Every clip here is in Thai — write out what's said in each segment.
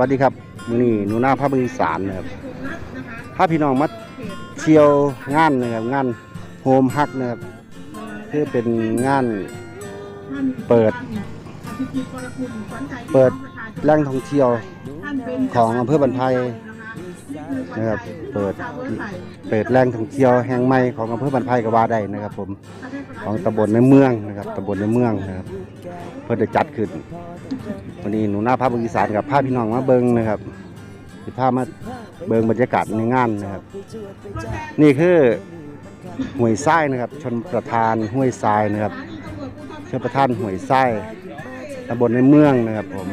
วัสดีครับมือนี้หนูหน้าภาคอีสานนะครับพาพี่น้องมาเที่ยวงานนะครับงานโฮมฮักนะครับคือเป็นงานเปิด เปิดแหล่งท่องเที่ยวของอำเภอบันไพนะครับเปิดเปิดแหล่งท่องเที่ยวแห่งใหม่ของอำเภอบันไพก็ว่าได้นะครับ ผมของตำบลในเมืองนะครับตำบลในเมืองนะครับ เพื่อได้จัดขึ้น วันนี้หนูหน้าภาพอีสานกับภาพพี่น้องมาเบิงนะครับสิภาพมาเบิงบรรยากาศในงานนะครับ นี่คือห้วยทรายนะครับชนประธานห้วยทรายนะครับชนประธานห้วยทรายตำบลในเมืองนะครับผม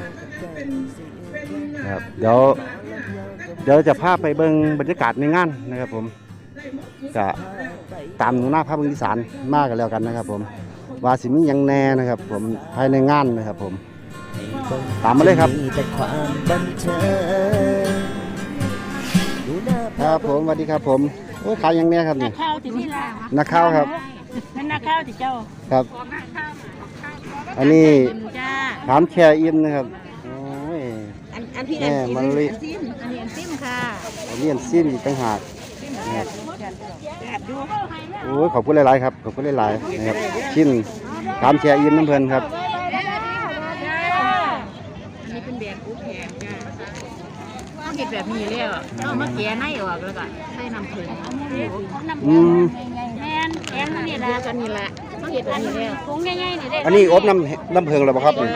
นะครับเดี๋ยวเดี๋ยวจะพาไปเบิงบรรยากาศในงานนะครับ ผมจะตามหนูหน้าภาพอีสานมากกันแล้วกันนะครับ ผมว่าสิมียังแน่นะครับ ผมภายในงานนะครับ ผม ตามมาเลยครับแต่ความบันเทิงดูหน้าครับผมสวัสดีครับผมโอ้ยขายหยังแน่ครับนันี่กข้าวที่นี่ละนักข้าวครับนั่นนักข้าวที่เจ้าครับ อันนี้อิ่มจ้าถามแค่อิ่มนะครับโอ้ยอันอันที่แม่มันเลยซิมอันนี้อันซิมค่ะอันนี้อันซิมอีกต่างหากนะครับแอบดูโอ้ยขอบคุณหลายๆครับขอบคุณหลายๆนะครับชิ้นถามแค่อิ่มน้ำเพลินครับ อันนี้เป็นแบรนด์กูแพงจ้าเขาเห็ด แบบนี้แล้วเอามาแกะในออกแล้วก็ใส่น้ำผึ้งอืมแมนแกงนี่แหละกันนี่แหละเขาเห็ดแบบนี้แล้วผงง่ายๆนี่ได้อันนี้อบน้ำน้ำเพลิงแล้วบ่ครับนี่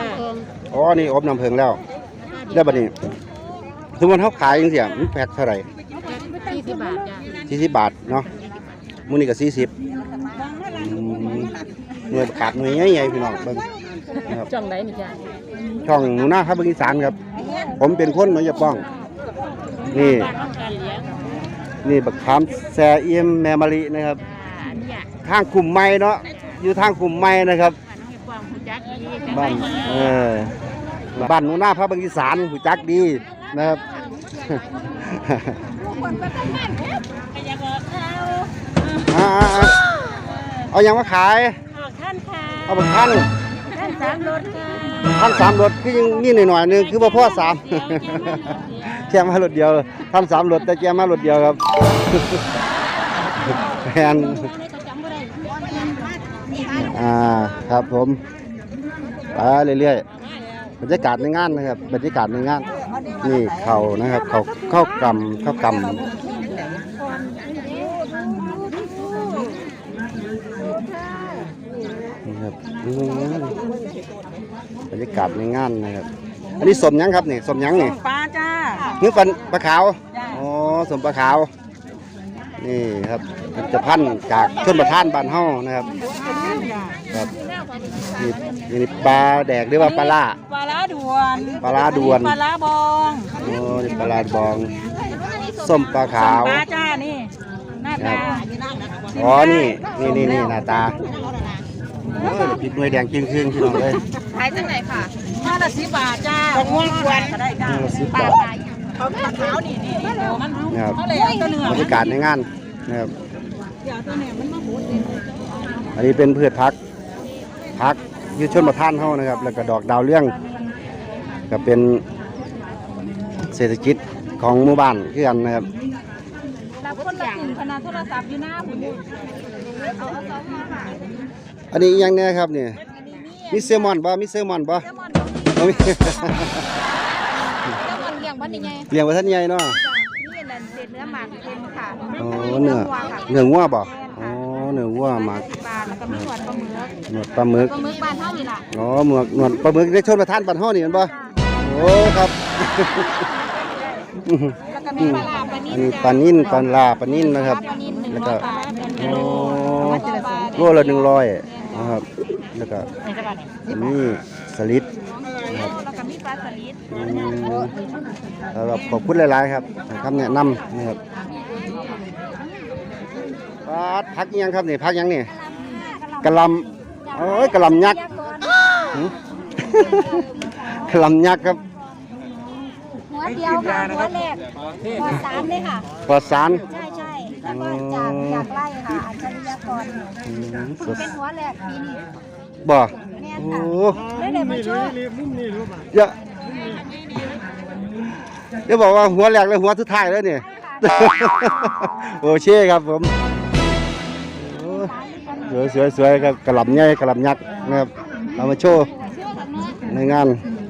อ๋ออันนี่อบน้ำเพลิงแล้วแล้วบัดนี้สมมติเขาขายจังซี่มันแพ็คเท่าไหร่สี่สิบบาทจ้าสี่สิบบาทเนาะมื้อนี้ก็สี่สิบหน่วยประกาศหน่วยใหญ่ๆพี่น้องเบิ่งนะครับจังไรนี่จ้าช่องหนูหน้าครับเบิ่งอีสานครับ ผมเป็นคนหนองยาป้อง นี่ บ้านต้องการเลี้ยงนี่บักขามแซเอียมแมมะลินะครับอันเนี้ยทางกลุ่มไม้เนาะอยู่ทางกลุ่มไม้นะครับ บ้านต้องให้ความหูจักดีแต่บ้าไม่นเออบ้านหนูหน้าพระเบิ่งอีสานหูจักดีนะครับก็อยากบอกเอาอ่าๆเอายังมาขาย ออกท่านค่ะเอาบักท่านท่านสามรถค่ะท่านสามรถคือยังนี่หน่อยๆหนึงคือบ่พอสาม แกมารถเดียวท่านสามรถแต่แกมารถเดียวครับแพนอ่าครับผมไปเรื่อยๆบรรยากาศในงานนะครับบรรยากาศในงาน นี่เขานะครับเขาเข้ากำเข้ากำนี่ครับอืมบรรยากาศในงานนะครับ อันนี้สมยังครับนี่สมยังนี่ป ลาจ้านี่ปันปลาขาวจ้ะอ๋อสมปลาขาว นี่ครับผลิตภัณฑ์จากชนประทานบ้านเฮานะครับครับนี่นี่ปลาแดกหรือว่าปลาล่าปลาล้าด่วนปลาร้าด่วนปลาล้าบองโอ้นี่ปลาลาดบองส้มปลาขาวปลาจ้านี่หน้าตาอ๋อนี่นี่นี่นี่หน้าตาโอ้ยพริกหน่วยแดงจริงคืนพี่น้องเลยขายจังไหนค่ะห้าละสิบบาทจ้าของม่วงกวนก็ได้จ้านี่ละสิบบาท เขาปลาขาวนี่นี่นี่มันนะครับเขาเลยเอาตัวเนื้อบรรยากาศในงานนะครับ เดี๋ยวตัวเนื้อมันมาบูดอันนี้เป็นพืชพักพักอยืดชนประทานเฮานะครับ แล้วก็ดอกดาวเรื่องก็เป็นเศรษฐกิจของหมู่บ้านคือกันนะครับรับคนละสิ่งขนาดโทรศัพท์อยู่หน้าผมเอาเอาสองมาค่ะอันนี้อีหยังเนี่ยครับเนี่ยมีเซลมอนบ่มีเซลมอนบ่เจ้ามันบ่มีเจ้ามันเลี้ย งวันยังไงเลี้ยงไว้ท่านใหญ่เนาะนี่นั่นเศษเนื้อหมักเค็มค่ะอ๋อเนื้อเนื้องัวบ่อ๋อเนื้องัวหมักปลาแล้วก็มีหวานปลาหมึกหนวดปลาหมึกปลาหมึกบ้านเท่านี่ล่ะอ๋อหมวกหนวดปลาหมึกได้ชนประทานบ้านเฮานี่แมันบ่โอ้ครับแล้วก็มีปลาลาปลาอันนิ่นี้มปลานิ่นปลาลาปลานิ่นนะครับปลานิ่มหนึ่งแล้วร้ก็อยบาทเป็นกิโลโลละหนึ่งร้อยนะครับแล้วก็ในจังหวัดไหนนี่สลิดนะครับแล้วก็มีปลาสลิดอืมแล้วก็ขอบคุณหลายๆครับให้คำแนะนำนะครับปลาพักอิหยังครับนี่พักอิหยังนี่กะหลำโอ้ยกะหลำยักษ์หืมกะหลำยักษ์ครับหัวเดียวค่ะหัวแรกหัวสามเลยค่ะปลอดสารใช่ใช่แล้วก็จากจากไล่ค่ะอัจฉริยกรอืมสดเป็นหัวแรกปีนี้บ่ แม่นโอ้ค่ะได้เลยมาช่วยเยอะเดี๋ยวบอกว่าหัวแรกเลยหัวสุดท้ายแล้วเนี่ยโอเคครับผมโอ้สวยสวยสวยครับกระหล่ำใหญ่กระหล่ำยักษ์นะครับเอามาโชว์ในงาน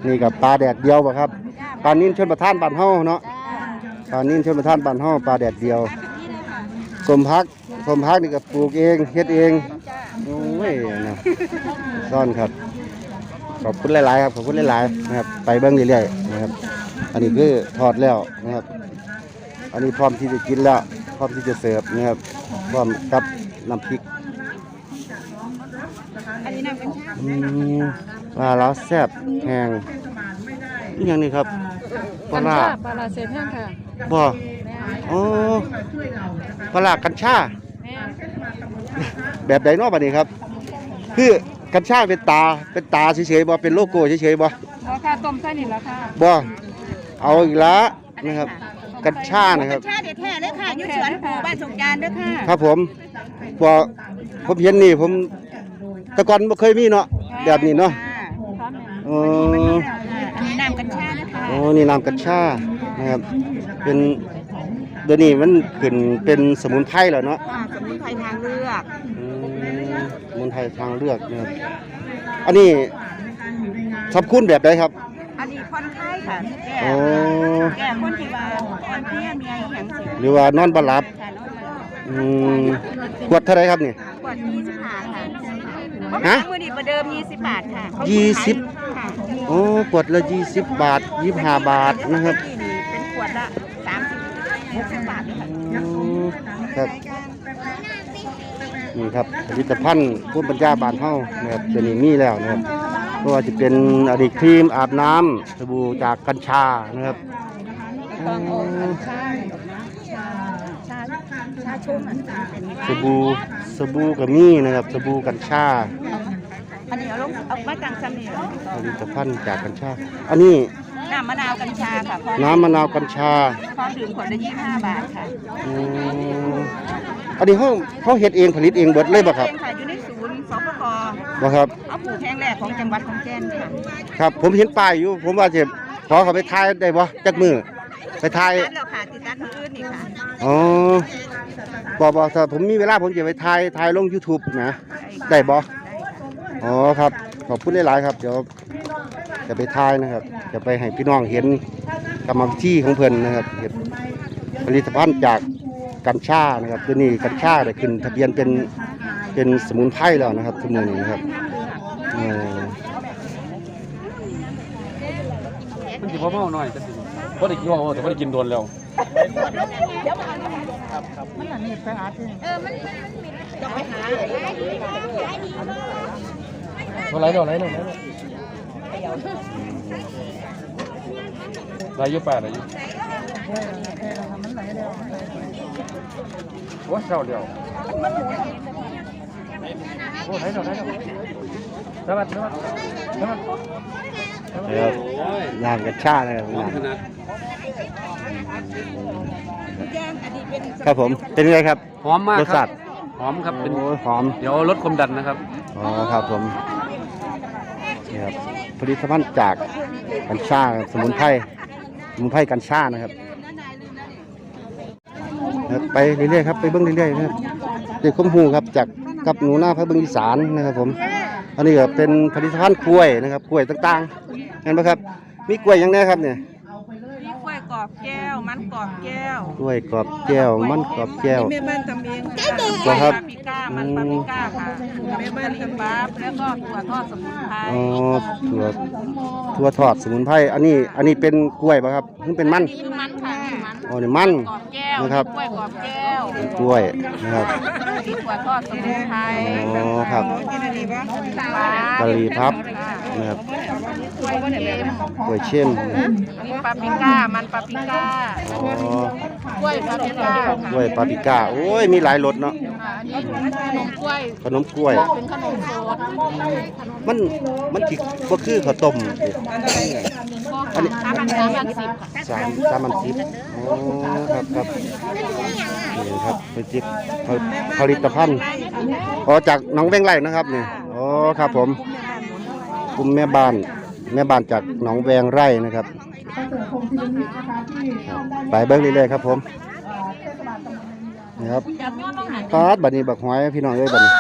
นี่กับปลาแดดเดียวป่ะครับปลานิ่นชนประทานบ้านเฮาเนาะปลานิ่นชนประทานบ้านเฮาปลาแดดเดียว สมพักสมพักนี่ก็ปลูกเองเฮ็ดเองโอ้ยนะซ่อนครับ ขอบคุณหลายๆครับขอบคุณหลายๆนะครับ ไปเบิ้งเรื่อยๆนะครับ อันนี้คือทอดแล้วนะครับ อันนี้พร้อมที่จะกินแล้ว พร้อมที่จะเสิร์ฟนะครับ พร้อมกับน้ำพริกอันนี้น้ำกัญชาอืมปลาล้าแซ่บแห้งนี่อย่างนี้ครับปลาร้าปลาลาเซนแห้งค่ะบ่อ๋อ ปลาร้ากัญชาแม่แบบใดเนอกบัดนี้ครับ คือกัญชาเป็นตาเป็นตาเฉยๆบ่เป็นโลโก้เฉยๆบ่ราคาต้มไส้นี่ราคาบ่เอาอีกละนะครับ กัญชานะครับชาเด็ดแท้เลยค่ะอยู่สวนปู่บ้านสงการเด้อค่ะครับผมพอผมเห็นนี่ผมแตะกอนบ่เคยมีเนาะแบบนี้เนาะอ๋ออันนี้น้ำกัญชานะคะโอ้นี่น้ำกัญชานะครับเป็น เดี๋ยวนี้มันขึ้นเป็นสมุนไพรแล้วเนาะอ่าสมุนไพรทางเลือกอืมสมุนไพรทางเลือกนะครับอันนี้ทับคุณแบบใดครับ อันนี้ผ่อนคลายค่ะแก้โอ้แก้คนที่ว่าอ่อนเพลียมีอะไรอย่างสิหรือว่านอนบ่หลับค่ะน้องมันอืมขวดเท่าไหรครับนี่ กว่า20บาทค่ะฮะมือดีประเดิม20บาทค่ะเขายี่สิบค่ะโอ้ขวดละ 20 บาท 25 บาทนะครับ ที่นี่เป็นขวดละ ค่ะอืมครับนี่ครับผลิตภัณฑ์ภูมิปัญญาบานเฮานะครับเดี๋ยวนี้มีแล้วนะครับก็ว่าจะเป็นอดีตครีมอาบน้ำสบู่จากกัญชานะครับอืมชาชาชุ่มอะเป็นสบู่สบู่ก็มีนะครับสบู่กัญชาอันนี้เอาลงเอามาจังซ้ำนี่ผลิตภัณฑ์จากกัญชา อันนี้ น้ำมะนาวกัญชาค่ะพร้อมน้ำมะนาวกัญชาพร้อมดื่มขวดละ25บาทค่ะอืมอันนี้เขาเขาเฮ็ดเองผลิตเองเบิดเลยบ่ครับเองค่ะอยู่ในศูนย์สปกบ่ครับ เอาปลูกแห่งแรกของจังหวัดของแก่นค่ะครับ ผมเห็นป้ายอยู่ ผมว่าจะขอเขาไปถ่ายได้บ่จักมือไปถ่ายติดตั้งแล้วค่ะติดตั้งมืออื่นนี่ค่ะอ๋อบอกบอกถ้าผมมีเวลาผมจะไปถ่ายถ่ายลง YouTube นะได้บ่อ๋อครับขอบคุณหลายๆครับเดี๋ยว จะไปถ่ายนะครับ จะไปให้พี่น้องเห็นกรรมวิธีของเพิ่นนะครับเห็นผลิตภัณฑ์จากกัญชานะครับตัวนี้กัญชาได้ขึ้นทะเบียนเป็นเป็นสมุนไพรแล้วนะครับทุกมือนี้นะครับเออมันสิบ่เมาหน่อยจังซี่บ่ได้กินว่าแต่บ่ได้กินโดนแล้วเท่าไหร่แล้วไหลแล้วไหลแล้วไหลอยู่ป่าไหลอยู่โอ้ยเศร้าเดียวโอ้ไหลแล้วไหลแล้วสวัสดีสวัสดีสวัสดีนะครับน้ำกัญชานะครับน้องครับผมเป็นไงครับหอมมากรสคชารับติหอมครับเป็นโอ้ยหอมเดี๋ยวลดความดันนะครับ อ๋อครับผมนี่ครับ ผลิตภัณฑ์จากกัญชาสมุนไพรสมุนไพรกัญชานะครับ ไปเรื่อยๆครับไปเบื้องเรื่อยๆนะครับเด็กข้มหูครับจากกับหนูหน้าพระเบิ้งอีสานนะครับผมอันนี้ก็เป็นผลิตภัณฑ์กล้วยนะครับกล้วยต่างๆเห็นไหมครับ มีกล้วยอย่างนี้ครับเนี่ย กล้วยกรอบแก้ว มันกรอบแก้วกล้วยกรอบแก้ว มันกรอบแก้ว แม่บ้านทำเองค่ะเหรอครับปาปริก้ามันปาปริก้าค่ะแม่บ้านทำบัฟแล้วก็ถั่วทอดสมุนไพรอ๋อถั่วถั่วทอดสมุนไพร อันนี้ อันนี้เป็นกล้วยป่ะครับนี่เป็นมันนี่คือมันค่ะนี่มันอ๋อนี่มันกรอบแก้วนะครับกล้วยกรอบแก้วกล้วยนะครับ มีถั่วทอดสมุนไพรอ๋อครับกินอะไรบ้างกะหรี่พับนะครับกล้วยเค็มกล้วยเช่นอันนี้ปาปริก้า มันปาปริก้าอ๋อกล้วยปาปริก้ากล้วยปาปริก้า โอ้ย มีหลายรสเนาะอันนี้ขนมกล้วย ขนมกล้วย เป็นขนมโซดมัน มันสิบ่คือข้าวต้มสิอันนี้สามพันสามพันสิบค่ะสามสามอันสิบอ๋อครับครับนี่ครับผลิตผลิตภัณฑ์อ๋อจากหน้องเว้งไร่นะครับนี่อ๋อครับผมกลุ่มแม่บ้านแม่บ้านจากหนองแวงไร่นะครับ ไปเบิ้งเรื่อยๆครับผมนี่ครับปาดบัดนี้บักหอยพี่น้องเอ้ยบัดนี้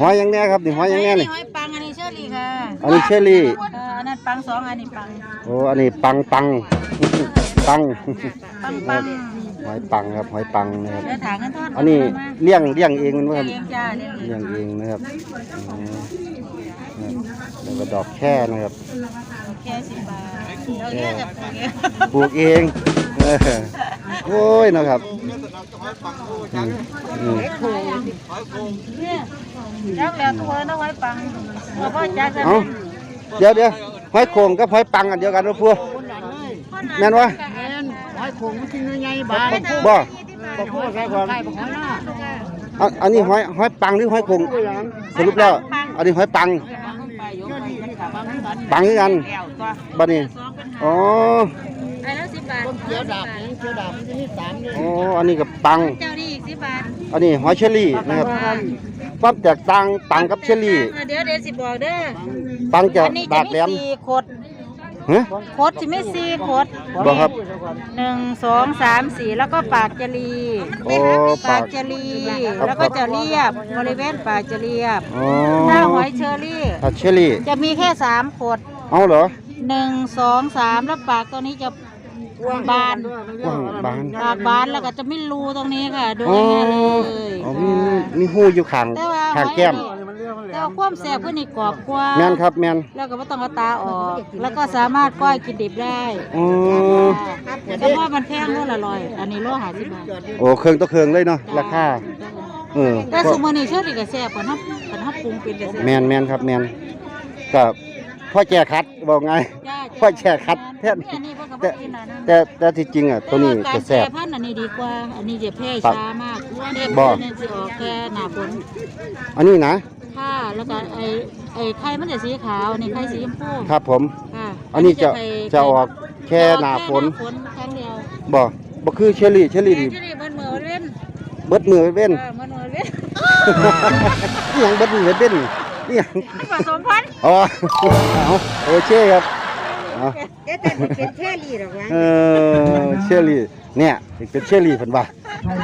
หอยหยังแน่ครับนี่หอยหยังแน่นี่หอยปังอันนี้เชอรี่ค่ะอันนี้เชอรี่เอออันนั้นปังสองอันนี้ปังโอ้อันนี้ปังปังปังปังปัง หอยปังครับหอยปังนะครับเดี๋ยวถางกันทอดอันนี้เลี้ยงเลี้ยงเองมันว่าเลี้ยงจ้าเลี้ยงเอเลี้ยงงเองนะครับอืมแล้วก็ดอกแค่นะครับ แค่สิบบาทเราเลี้ยงกับปลูกเองปลูกเองเออโอ้ยนะครับอืมอืมเนี่ยจักแล้วตัวน้องหอยปังเราพ่อจักจะเอาเดี๋ยวเดี๋ยวหอยโข่งกับหอยปังอันเดียวกันว่าพัวแม่นวะหอย โขงมันกินยังไงบ้าบ่บ่พูดใส่ของใส่ของหน้าอันอันนี้หอยหอยปังหรือหอยโข่งสรุปแล้ว อันนี้หอยปัง ปังคือกันแล้วตัวบัดนี้สองเป็นอ๋อไอ้แล้วสิบบาทเขียวดาบเขียวดาบมันจะมีสามเลยอ๋ออันนี้กับปัง เจ้านี่อีกสิบบาทอันนี้หอยเชอรี่นะครับความแตกต่างปังกับเชอรี่ เดี๋ยวเดี๋ยวสิบอกเด้อปังจะอันนี้จะดากแหลมีมสี่ขด ฮะขดจะไม่สี่ขดบ่ครับ หนึ่งสองสามสี่แล้วก็ปากจะรีโอ้ปาปากก จะรีครับแล้วก็จะเรียบบริเวณปากจะเรียบอ๋อ ถ้าหอยเชอรี่ถ้าเชอรี่ จะมีแค่สามขดเอาเหรอ หนึ่งสองสามแล้วปากตัวนี้จะบานกว้างบานปากบานแล้วก็จะไม่รูตรงนี้ค่ะ ดูอ๋อง่ายๆเลยอ๋อมีมีมีหูอยู่ข้างแต่ว่าหข้างอยแก้ม แต่ว่าความแสบก็นี่กรอบกว่าแม่นครับแม่นแล้วก็ไม่ต้องเอาตาออก แล้วก็สามารถก้อยกินดิบได้อ๋อแต่ว่ามันแพงโลละร้อยอันนี้โลหาสิบบาทโอ้เครื่องต่อเครื่องเลยเนาะราคาเออแต่ก็สมมตินี่เชื่อดีกับแซ่บกว่าน้ำกันน้ำปรุงเป็นกับแซ่บแม่นแม่นครับแม่นก็พ่อแจคัดบอกไงจ้าพ่อแช่คัดแทนอันนี้พวกกับพวกกินอันนั้นแต่แต่ที่จริงอะตัวนี้จะแซ่บการแปรพันธุ์อันนี้ดีกว่าอันนี้จะแพร่ครับช้ามากเด็กบ่เนี่ยจะออกแค่หน้าฝนอันนี้นะ ค่ะแล้วก็ไอ้ไอ้ไข่มันจะสีขาวอันนี้ไข่สีชมพูครับผม ค่ะอันนี้จะไข่จะออกแค่หน้าฝนแค่หน้าฝนครั้งเดียวบ่บ่คือเชอรี่เชอรี่แค่นี่ที่นี่มันเหมือนเว้นเบิดมือเว้นเออมันเหมือนเว้นนี่ยังเบิดมือเว้นนี่ยังผสมพันธุ์อ๋อเอาโอเคครับเอาเอ๊ะแต่มันเป็นแค่ลีหรอวะเออเชอรี่เนี่ยเป็นเชอรี่เพิ่นว่า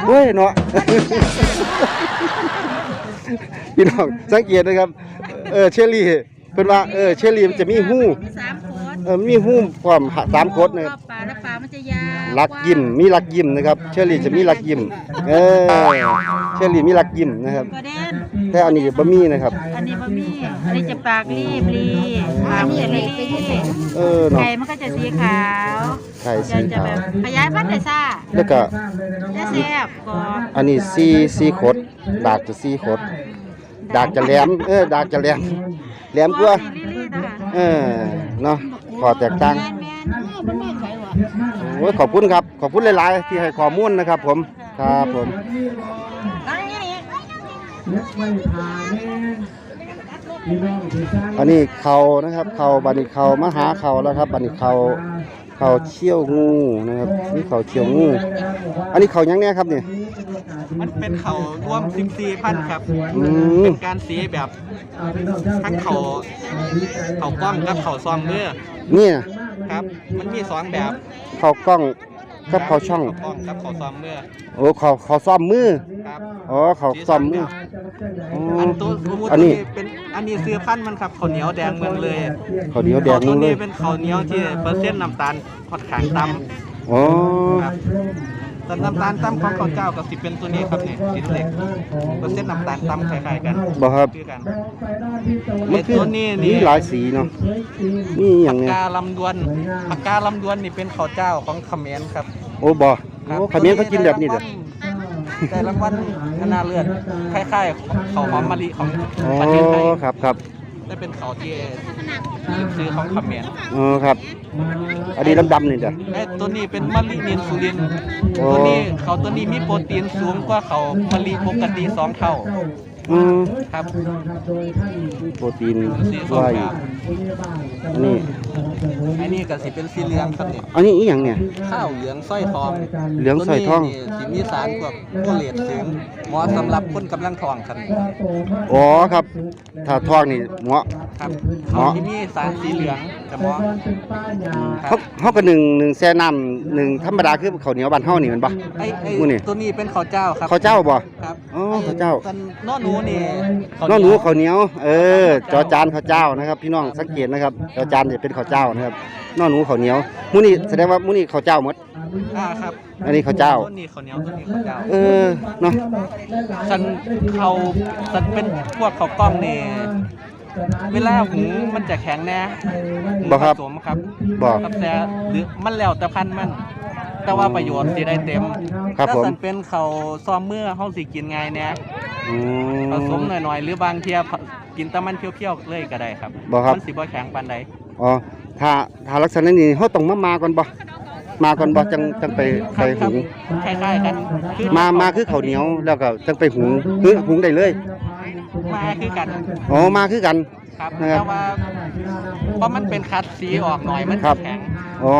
เฮ้ยเนาะ พี่น้องสังเกตนะครับ เออเชอรี่เพิ่นว่าเออเชอรี่มันจะมีหู้สามโคตรเออมีหู้ความสามโคตรนะครับปลาแล้วปลามันจะยาว ลักยิ้มมีลักยิ้มนะครับ เชอรี่จะมีลักยิ้มเออเชอรี่มีลักยิ้มนะครับประเด็นแต่อันนี้บะหมี่นะครับ อันนี้บะหมี่อันนี้จะปากรีบรีปากจะรีเออเนาะไก่มันก็จะสีขาวไข่จะสีจะขาแบวบขยายพันธุ์ได้ซ่าแล้วก็จะแซ่บกรอบอันนี้ซีซีขดดากจะซีขดดากจะแหลมเออดากจะแหลมแหลมกว่าสีลีๆนะคะเออเนาะขอแตกต่าง แม่นแม่นมันไม่ใช่หรอโอ้ยขอบคุณครับ ขอบคุณหลาย ๆ ที่ให้ข้อมูลนะครับ ผม ครับผมอันนี้นี่อันนี้เขานะครับ เขาบันนี้เขามาหาเขาแล้วครับ บันนี้เขาเขาเชี่ยวงูนะครับ นี่เขาเชี่ยวงู อันนี้เขายังแน่ครับเนี่ย มันเป็นเขาร่วม14พันครับ อืม เป็นการสีแบบทั้งเขาเขากล้องกับเขาซองมือ นี่นะครับ มันมีสองแบบเขากล้องกับเขาช่องเขากล้องกับเขาซองมือโอ้เขาเขาซ่อมมือ ครับ อ๋อเขาซ่อมมืออ๋อัอนตัวสมมุติอันนี้ เป็นอันนี้ซื้อพันธุ์มันครับข้าวเหนียวแดงเมืองเลยเขาเดียวแดงตันึวงเลนี้ยเป็นข้าวเหนียวที่เปอร์เซ็นต์น้ำตาลค่อนข้างต่ำอ๋อครับ แต่น้ำตาลต่ำของข้าวเจ้าก็สิเป็นตัวนี้ครับนี่สีเหล็กเปอร์เซ็นต์น้ำตาลต่ำคล้ายๆกันบ่ครับ คือกันมันไอ้คือตัวนี้มีนี่หลายสีเนาะนี่อปาย่างกเนี้ยกาลำดวนปากกาลำดวนนี่เป็นข้าวเจ้าของเขมรครับโอ้บ่ครับโอ้ขมิ้นเขากินแบบนี้เด้อ แต่รางวัลชนะเลิศคล้ายๆเขาหอมมะลิของอ๋อประเทศไทย ครับครับ ได้เป็นเขาที่ซื้อของเขมรอ๋อครับ อันนี้ดำๆนี่เด้อไอ้ตัวนี้เป็นมะลินินซูลินโอ้ตัวนี้เขาตัวนี้มีโปรตีนสูงกว่าเขามะลิปกติสองเท่าอืมครับโปรตีนสีส้มว่าอคยู่รับอันนี้อั นนี้ก็สิเป็นสีเหลืองครับนี่อันนี้อีหยังเนี่ย ข้าวเหลืองสร้อยทองเหลืองสร้อยทอง ตัวนี้นี่สิมีสารพวกโพเลตสูงเหมาะสำหรับคนกำลังท้องครับอ๋อครับ ถ้าทองนี่เหมาะ ครับเหมาะเขาที่มีสารสีเหลือง กับหมอเขาเขาก็หนึ่งหนึ่งแซ่น้ำหนึ่งธรรมดาคือข้าวเหนียวบ้านเฮานี่แมันบ่ ไอ้ไอ้มื้อนี่ ตัวนี้เป็นข้าวเจ้าครับข้าวเจ้าบ่ ครับอ๋อข้าวเจ้าส่วนนอหนูนี่ข้าวน้องหนูเยข้าวเหนียว เออ จอจานข้าวเจ้านะครับ พี่น้องสังเกตนะครับ จอจานจะเป็นข้าวเจ้านะครับน้องหนูข้าวเหนียวมื้อนี้แสดงว่ามื้อนี้ข้าวเจ้าหมด อ่าครับอันนี้ข้าวเจ้าตัวนี้ข้าวเหนียวตัวนี้ข้าวเจ้าเออ เนาะสันเขาสันเป็นพวกข้าวกล้องนี่ เวลาหุงมันจะแข็งแน่หุงบ่ครับ ผสมครับบ่ครับแต่หรือมันแล้วแต่พันธุ์มัน แต่ว่าประโยชน์สิได้เต็มครับถ้าผม สันเป็นเขาวซ้อมเมื่อเฮาสิกินไงายเนี่ยอืผสมมหน่อยๆ หรือบางเทียกินแต่มันเพียวๆเลยก็ได้ครับบ่ครับ มันสิบ่แข็งปานใดอ๋อถ้าถ้าลักษณะนี้เฮาต้องมามาก่อนบ่มาก่อนบ่จังจังไปคไปรับครัหุบงคล้ายๆกันคือมามาคือข้าวเหนียวแล้วก็จังไปหุงคือหุงได้เลย มาคือกันอ๋อมาคือกันครับนะครับ แต่ว่าเพราะมันเป็นคัดสีออกหน่อยมันครัจะบแข็งอ๋อ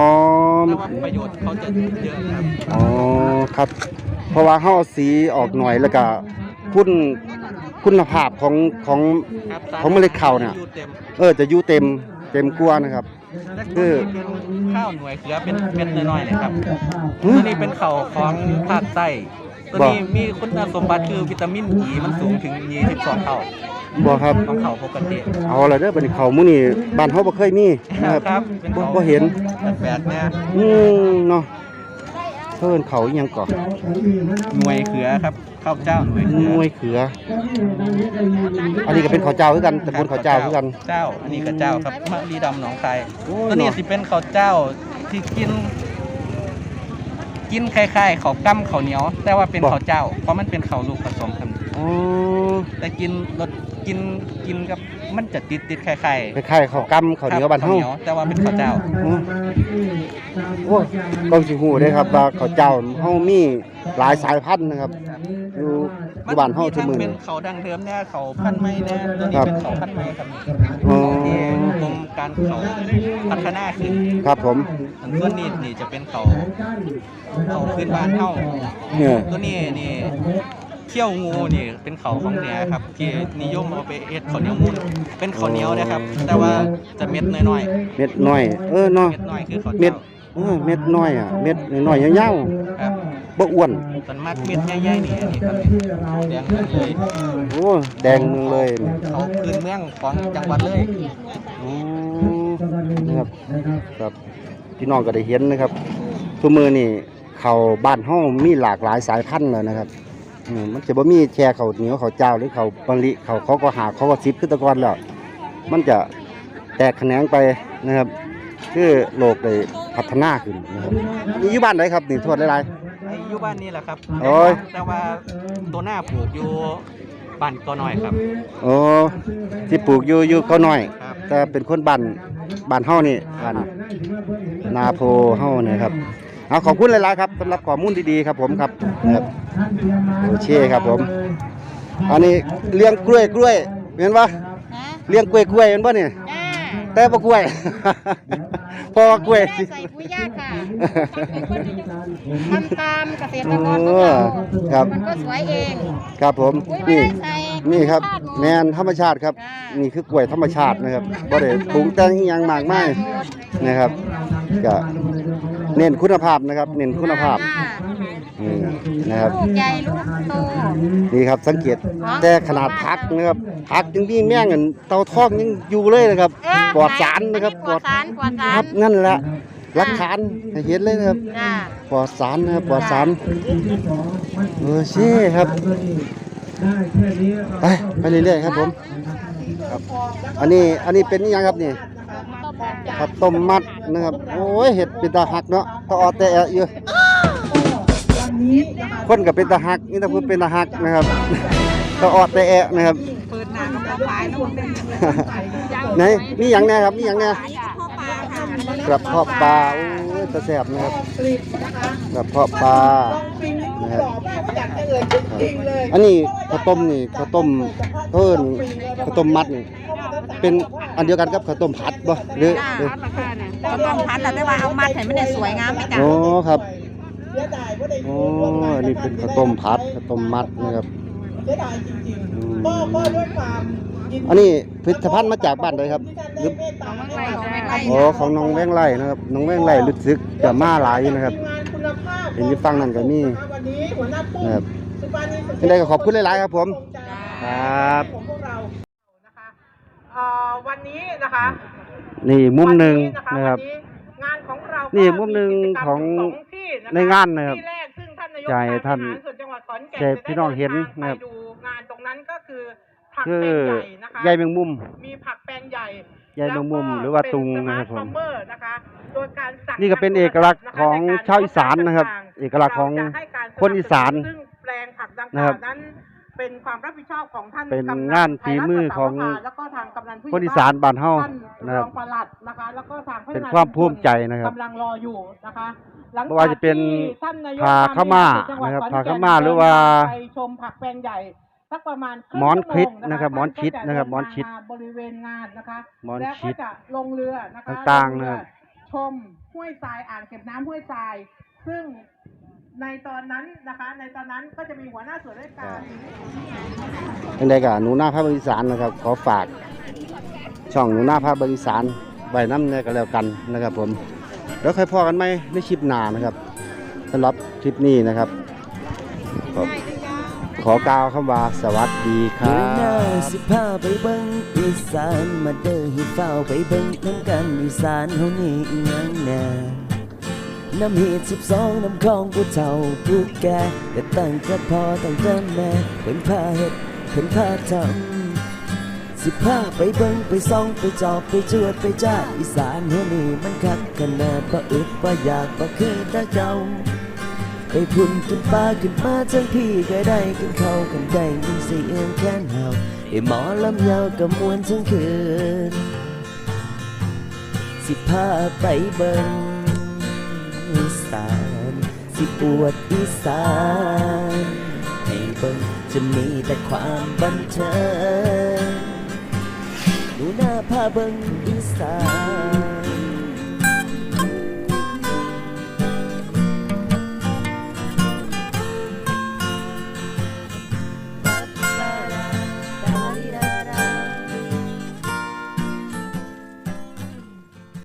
แต่ว่าประโยชน์เขาจะเยอะครับอ๋อครับ เพราะว่าเฮาเอาสีออกหน่อยแล้วก็คุณคุณภาพของของ ครับของเมล็ดข้าวเนี่ยอยู่เต็มเออจะอยู่เต็มเต็มกว่านะครับคือเป็นข้าวหน่วยเกลือเป็นเป็นน้อยๆเลยครับหึตัวนี้เป็นข้าวของภาคใต้ ตัวบ่นี้มีคุณสมบัติคือวิตามินอีมันสูงถึง22เท่าบ่ครับของข้าวปกติเอาละเด้อบัดนี้เขาวมื้อนี้บ้านเฮาบ่เคยมีนะครับครับเป็นบ่ข้าวบ่เห็นแปลกๆเนี่ยอืมเนาะเพิ่นเขาอีหยังก่อหน่วยเขือครับข้าวเจ้าหน่วยหเขือน่วยเขือ อันนี้ก็เป็นข้าวเจ้าคือกันตระกูลข้าวเจ้าคือกันเจ้า อันนี้ก็เจ้าครับมะลีดำหนองคายโอ้ตัวนี้เนาะสิเป็นข้าวเจ้าที่กิน กินคล้ายๆข้าวกั้มข้าวเหนียว แต่ว่าเป็นข้าวเจ้า เพราะมันเป็นข้าวลูกผสมกันอ๋อแต่กินรสกินกินกับมันจะติดติดๆคล้ายๆคล้ายๆข้าวกำข้าวเหนียวบ้านเฮาข้วหแต่ว่าเป็นข้าวเจ้าอ๋อโอ้ยก็สิฮู้ได้ครับว่าข้าวเจ้าเฮามีหลายสายพันธุ์นะครับอยู่ อยู่บ้านเฮาทุกมื้อเป็นี้นเขาดังเดิมเนี่ยเขาพันไม้เนี่ยตัวนี้ครับเป็นเขาพันไม้ครับอ๋อ ที่กรมการเขาพัฒนาขึ้นครับผมอันส่วนนี้นี่จะเป็นเขาเขาพื้นบ้านเฮาเนี่ยตัวนี้นี่เขี้ยวงูนี่เป็นเขาของเหนือครับที่นิยมเอาไปเอ็ดข้าวเหนียวมูนเป็นข้าวเหนียวนะครับ แต่ว่าจะเม็ดน้อยเม็ดน้อย เออเนาะๆเม็ดน้อยคือข้าวเม็เจ้าดเออเม็ดน้อยอะ เม็ดน้อยๆยาวครับๆ บ่อ้วนส่วนมากเม็ดใหญ่ๆนี่อันนี้ครับแดงเลยโอ้แดงเมืองเลยเนี่ยเขาพื้นเมืองของจังหวัดเลยอ๋อนะครับครับพี่น้องก็ได้เห็นนะครับทุกมือนี่เขาวบ้านเฮามีหลากหลายสายพันธุ์เลยนะครับอืมมันจะบ่มีแค่เขาวเหนียวเขาวเจ้าหรือเขาวบางลิเขาเขาก็หาเขาก็ซิบขึ้นตะกอนแล้วมันจะแตกแขนงไปนะครับ คือโลกได้พัฒนาขึ้นนะครับนี่อยู่บ้านไหนครับนี่โทษหลายไอ้อยู่บ้านนี่แหละครับโอ้ย แต่ว่าตัวหน้าปลูกอยู่บ้านก็น้อยครับๆโอ้ที่ปลูกอยู่อยู่เขาน้อย ครับ แต่เป็นคนบ้านบ้านเฮานี่บ้านนาโพเฮาเนี่ยครับเอาขอบคุณหลายๆครับสำหรับข้อมูลดีๆครับผมครับนะครับโอเคครับผม อันนี้เลี้ยงกล้วยกล้วยเห็นปะนะเลี้ยงกล้วยกล้วยเห็นปะเนี่ยจ้า แต่บ่กล้วย พอกล้วยได้ใส่ปุ๋ยยากค่ะทำตามเกษตรโอ้กรเขาจะครับ มันก็สวยเองครับผมปุ๋ยไม่นี่ได้ใส่นี่ครับธาตุหดแมนธรรมชาติครับจ้านี่คือกล้วยธรรมชาตินะครับบ่ได้ปรุงแต่งอิหยังมากมายนะครับก็ เน้นคุณภาพนะครับ เน้นคุณภาพจ้านี่นะครับลูกใหญ่ลูกโตนี่ครับสังเกตแต่ขนาดพักนะครับพักยังมีแม่งอันเตาทองยังอยู่เลยนะครับเออปลอดสารนะครับปลอดสารปลอดสาครรับนั่นแหละหลักฐานให้เห็นเลยนะครับจ้าปลอดสารนะครับปลอดสารเออเช่ครับไปไปเรื่อยๆครับผมครับอันนี้อันนี้เป็นอิหยังครับนี่ ข้าวต้มมัดนะครับ โอ้ยเห็ดเป็นตาหักเนาะตาออดแต่แอะอยู่คนกับเป็นตาหักนี่ตาพูดเป็นตาหักนะครับตาออดแต่แอะนะครับเปิดหน้ากับปลายนู่นไหนมีหยังแน่ครับมีหยังแน่พ่อปลาค่ะกระเพาะปลาโอ้ยตะแสบนะครับกระเพาะปลานะครับอันนี้ข้าวต้มนี่ข้าวต้มเพิ่นข้าวต้มมัดนี่ เป็นอันเดียวกันกับข้าวต้มผัดบ่หรือจ้าหรือรับราคาเนี่ยก็ต้องพัดแต่ว่าเอามัดให้มันได้สวยงามไหมจ้าโอ้ครับโอ้อันนี้เป็นข้าวต้มผัดข้าวต้มมัดนะครับอืมอันนี้ผลิตภัณฑ์มาจากบ้านใดครับหรือของเมืองไรของเมืองไรอ๋อของน้องแวงไล่นะครับน้องแวงไล่รู้สึกจะมาหลายอยู่นะครับเห็นอยู่ฟังนั่นก็มีนะครับยังไงก็ขอบคุณหลายๆครับผมครับ ของพวกเรานะคะเอ่อ วันนี้นะคะนี่มุมหนึ่งวันะครับวันนี้งานของเรานี่นี่มุมหนึ่งของที่ะคะในงานนะครับที่แรกซึ่งท่านนายกจะให้ท่านบริหรส่วนจังหวัดขอนแก่นให้พี่น้องเห็นนะครับไปดูงานตรงนั้นก็คือผักคืแปลองใหญ่นะคะใยแมงมุม มีผักแปลงใหญ่ใยแมงมุมหรือว่าตุงนะครับผมเป็น smart farmer นะคะโดยการสั่งนี่ก็เป็นเอกลักษณ์ของชาวอีสานนะครับ เอกลักษณ์ของคนอีสานซึ่งแปลงผักดังกนะครัล่าบวนั้น เป็นความรับผิดชอบของท่านเป็นกำนังานฝีมือของแล้วก็ทางกำนันผู้ใหคญ่นอีสานบ้านเฮาท่านนะครับรองปลัดนะคะแล้วก็ทางพัฒเป็นนาความภูมิใจนะครับกำลังรออยู่นะคะหลังไม่ว่าจะเป็นที่ท่านนายกผาขาวม่าจังหวัดนะครับขอนผาแก่นขาวม่าหรือว่าไปชมผักแปลงใหญ่สักประมาณรึ่งหมอนชั่วโงคริสะนะครับหมอนคริสท่านะครับจหมอนคริสเดิทางมาบริเวณงานนะคะหมอนแล้วคริก็สจะลงเรือนะคะต่างๆลเรือนะครับชมห้วยทรายอ่างเก็บน้ำห้วยทราย ซึ่ง ในตอนนั้นนะคะในตอนนั้นก็จะมีหัวหน้าส่วนราชการยังไงกับหนูหน้าภาคอีสานนะครับ ขอฝากช่องหนูหน้าภาคอีสานไว้น้ำเนี่ยก็แล้วกันนะครับ ผม แล้วค่อยพอกันไหมในคลิปหน้านะครับสำหรับคลิปนี้นะครับ ขอขอกล่าวคำว่าสวัสดีครัเดินหน้าบสิพาไปเบิ่งอีสานมาเด้อให้เฝ้าไปเบิ่งน้ำกันอีสานเฮานี่อีหยังแน่ น้ำเฮ็ดสิบสองน้ำคลองผู้เฒ่าผู้แก่แต่ตั้งแต่พอตั้งแต่แม่เพิ่นพาเฮ็ดเพิ่นพาทำสิพาไปเบิ่งไปส่องไปจอบไปจวดไปจ้าอีสานเฮนี่มันคักขนาดบ่อึดบ่อยากบ่คือต่เก่าไปพุ่นขึ้นป้าขึ้นมาจังพี่ก็ได้กินข้าวกันได้ยินเสียงแค้นเห่าไอหมอลำยาวกับมวนทั้งคืนสิพาไปเบิ่ง สาน สิปวดอีสานให้เบิ่งจะมีแต่ความบันเทิงดูหน้าพาเบิ่งอีสาน